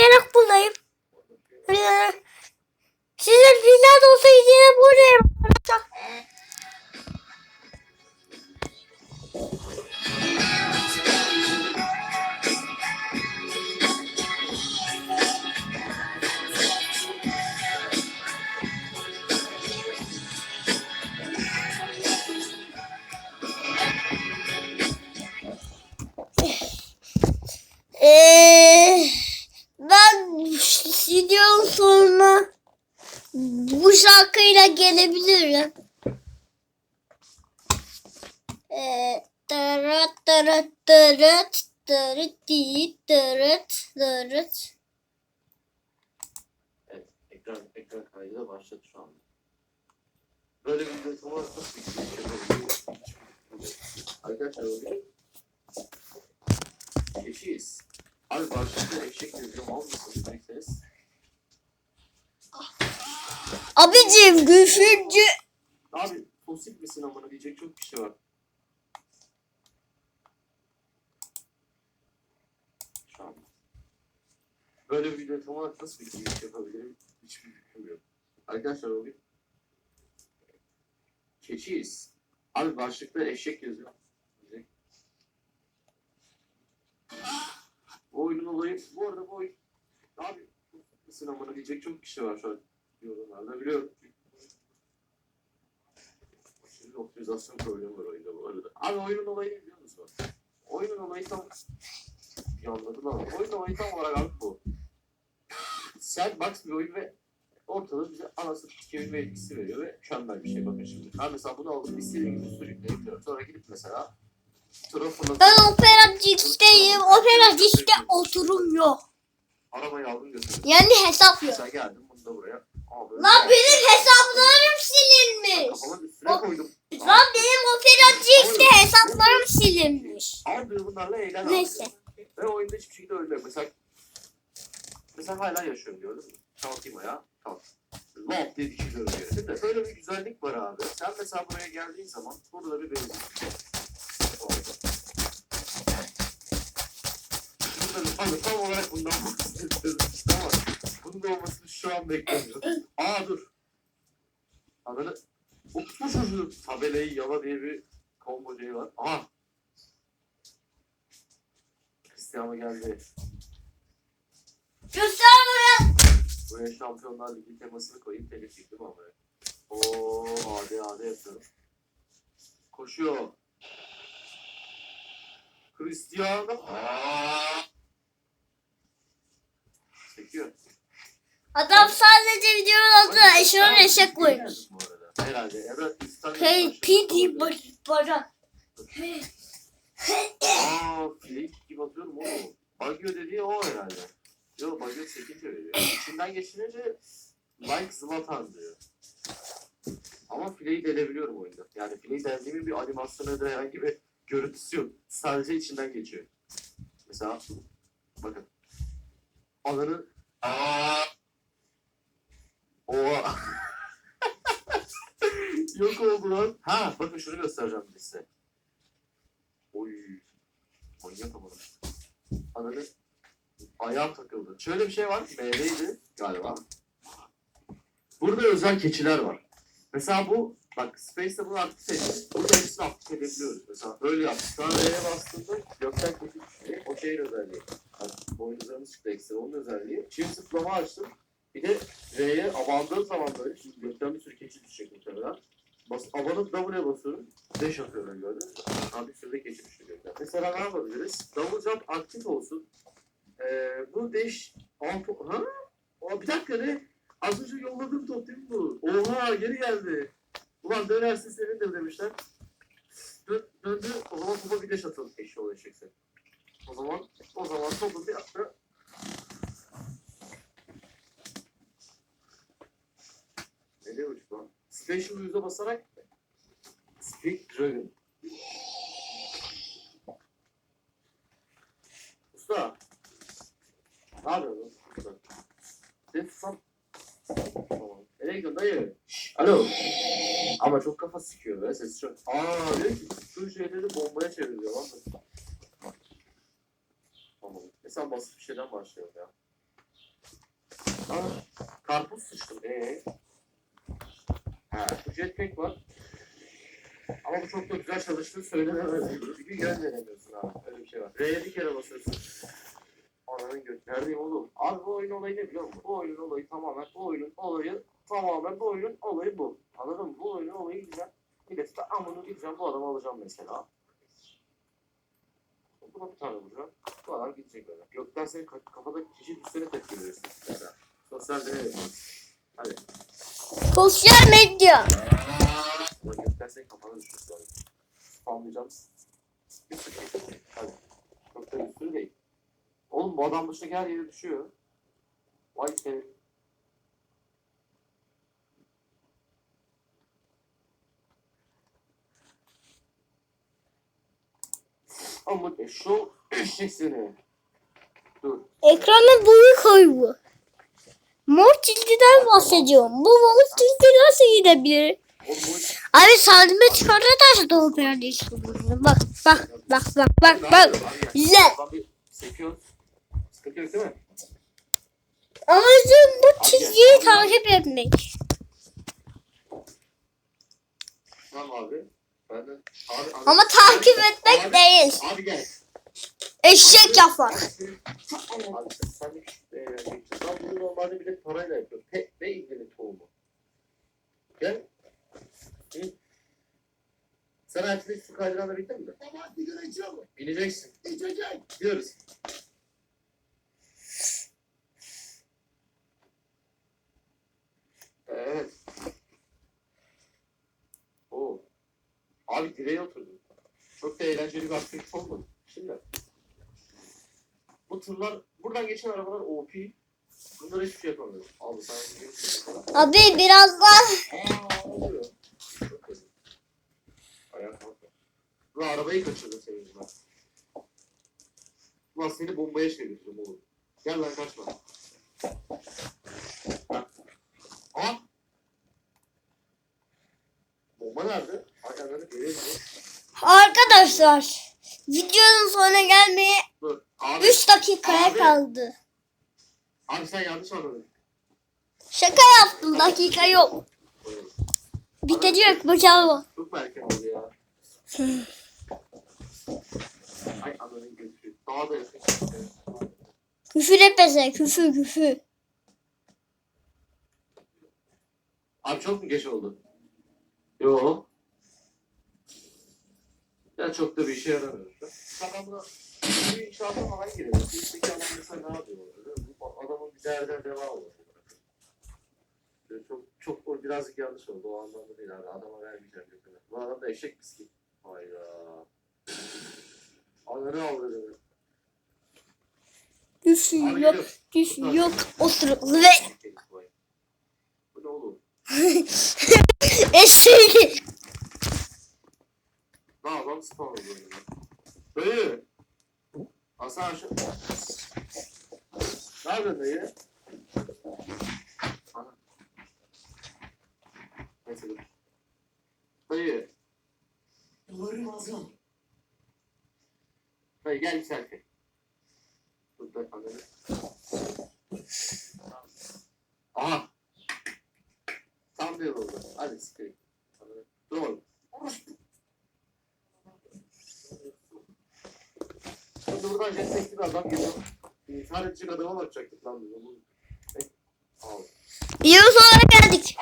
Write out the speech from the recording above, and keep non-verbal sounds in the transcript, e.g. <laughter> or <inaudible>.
diyerek buradayım. Ee, Sizin dünyada olsaydı yine buradayım. Ee, şarkıyla gelebilirim. Ee, tırıt tırıt tırıt di, tırıt tırıt. Evet, ekran, ekran kaydı da başladı şu anda. Böyle bir sonra nasıl şey yapabiliriz? Arkadaşlar bugün eşiyiz. Abi başlıkta eşek yazıyor mal mısın derseniz Abicim düşünce Abi fosil misin amına diyecek çok kişi var. Şu an. Böyle bir video tam olarak nasıl bir giriş yapabilirim hiçbir fikrim yok. Arkadaşlar bugün keçiyiz. Abi başlıkta eşek yazıyor. Bu oyunun olayı, bu arada bu oyun abi misin amına diyecek çok kişi var şu an yorumlarda biliyorum. Şimdi optimizasyon problemi var oyunda bu arada. Abi oyunun olayı biliyor musun? Oyunun olayı tam... Bir anladım ama oyunun olayı tam olarak abi bu. Sandbox bir oyun ve ortada bize anasını çevirme etkisi veriyor ve mükemmel bir şey bakın şimdi. Ben mesela bunu aldım istediğim gibi sürükleyebiliyorum. Sonra gidip mesela tura fırlatıp ben Opera Dix'teyim. Opera Dix'te oturum yok. arabayı aldım götürdüm. Yani hesap yok. Mesela geldim da buraya aldım. Lan benim hesaplarım silinmiş. Koydum. Lan benim Opera Dix'te hesaplarım silinmiş. Abi bunlarla eğlen abi. Neyse. Ve oyunda hiçbir şekilde ölmüyor. Mesela mesela hala yaşıyorum gördün mü? Kalkayım ayağa. Kalk. Lop diye dikiliyorum yere. Böyle bir güzellik var abi. Sen mesela buraya geldiğin zaman burada bir benzin. Orada. Burada tam olarak bundan bahsediyorum işte ama bunun da olmasını şu an beklemiyorum. Aa dur. Adını Utku çocuğu tabelayı yala diye bir combo şey var. Aha. Cristiano geldi. Göster buraya. Buraya Şampiyonlar Ligi temasını koyayım telif yıktım ama. Oo ade ade yapıyorum. Koşuyor. Cristiano. Çekiyor. Adam sadece videonun adına eşeğin eşek koymuş. Herhalde ya da İstanbul Hey Başkanı- pidi bana. Aa fake gibi atıyorum oğlum. Bagyo dediği o herhalde. Yok Bagyo çekince veriyor. İçinden geçirince like Zlatan diyor. Ama fileyi delebiliyorum oyunda. Yani fileyi deldiğimin bir animasyonu ya da herhangi bir görüntüsü yok. Sadece içinden geçiyor. Mesela bakın. Ananı Oha. Yok oldu lan. Ha bakın şunu göstereceğim size. Oy. Manyak ama. Ananı ayağım takıldı. Şöyle bir şey var. M'deydi galiba. Burada özel keçiler var. Mesela bu bak Space'de bunu aktif edin. Burada hepsini aktif edebiliyoruz. Mesela öyle yaptık. Şu R'ye bastığında gökten keçi düşüyor. O şeyin özelliği. Bak boynuzlarımız çıktı ekstra. Onun özelliği. Çift zıplama açtım. Bir de R'ye abandığım zaman böyle şimdi gökten bir sürü keçi düşecek muhtemelen. Bas, abanıp W'ye basıyorum. 5 atıyorum mü? Abi de keçi düştü gökten. Mesela ne yapabiliriz? Double jump aktif olsun. Ee, bu deş... Altı... Ha? Aa, bir dakika ne? Az önce yolladığım top değil mi bu? Oha geri geldi. Ulan dönersin senindir demişler. Dö döndü. O zaman topa bir deş atalım eşi olacaksa. O zaman o zaman topu bir atla. Usta. Ne yapıyorsun? Sen sam... Tamam. Nereye gidiyorsun dayı? Alo. Ama çok kafa sıkıyor be sesi çok. Aa diyor ki şu şeyleri bombaya çeviriyor lan. Tamam. Mesela basit bir şeyden başlayalım ya. Aa, karpuz sıçtım. Ee. Ha, bu jetpack var. Ama bu çok da güzel çalıştığı söylenemez. Çünkü yön veremiyorsun abi. Öyle bir şey var. R'ye bir kere basıyorsun. Ananın göt. Neredeyim oğlum? Abi bu oyunun olayı ne biliyor musun? Bu oyunun olayı tamamen bu oyunun olayı tamamen bu oyunun olayı bu. Anladın mı? Bu oyunun olayı güzel. Milleti de amını gideceğim bu adamı alacağım mesela. Buna bir tane vuracağım. Bu adam gidecek böyle. Gökten senin ka- kafadaki kişi üstüne tepki mesela. Sosyal yapalım. Hadi. Sosyal medya. Ulan gökten senin kafana düşmüş böyle. Hadi. Çok da üstüne değil. Oğlum bu adam başına her yere düşüyor. Vay seni. Ama şu eşek. Dur. Ekrana boyu koy bu. Mor çizgiden bahsediyorum. Bu mor çizgi nasıl gidebilir? Abi saldırma çıkardı da doğu perdesi. Bak bak bak bak bak bak. Lan bir sekiyor. Sıkıntı yok bu çizgiyi takip etmek. Ama takip etmek değil. Abi gel. Eşek yapar. Bir bir. Gel. Sen artık su kaydırana bindin mi? Baba sigara içiyor mu? Bineceksin. İçecek. Gidiyoruz. Evet. Oo. Abi direğe oturdum. Çok da eğlenceli bir aktivite olmadı. Şimdi. Bu tırlar, buradan geçen arabalar OP. Bunlara hiçbir şey yapamıyor. Abi söyleyeyim. Abi biraz daha Aa, oluyor. Çok kötü. Ayağa kalkma. Bu arabayı kaçırdın senin yüzünden. Ulan seni bombaya çevireceğim oğlum. Gel lan kaçma. Aa! Bomba nerede? Musun? arkadaşlar videonun sonuna gelmeye Dur. Abi, 3 dakikaya Abi. kaldı. abi sen yanlış anladın. Şaka yaptım dakika yok. Bitecek bakalım. Çok erken oldu ya? <laughs> Ay ananın götürü. Daha da yakın. Küfür etmese küfür küfür. Abi çok mu geç oldu? Yo. Ya çok da bir işe yaramıyor. Adam buna bir inşaata falan giriyor. Üstteki adam mesela ne yapıyor? Bu Adamın bir derden devam oldu. Böyle Çok çok o birazcık yanlış oldu. O anlamda değil abi. Adama vermeyeceğim. Bu adam da eşek miskin. Hayda. Ananı avradını. Küfür yok osuruklu ve Bu ne oğlum? <laughs> eşek. Ne adam önüme. Dayı. Hasan şu. Ne yapıyorsun dayı? Neyse. Dayı. Duvarın ağzına. Dayı gel bir selfie. Dur da ananı. Aha. Tam bir oldu. Ananı. Dur oğlum. Şimdi buradan jetpack'li bir adam geliyor. İntihar edecek adama bakacaktık lan Al. Videonun sonuna geldik.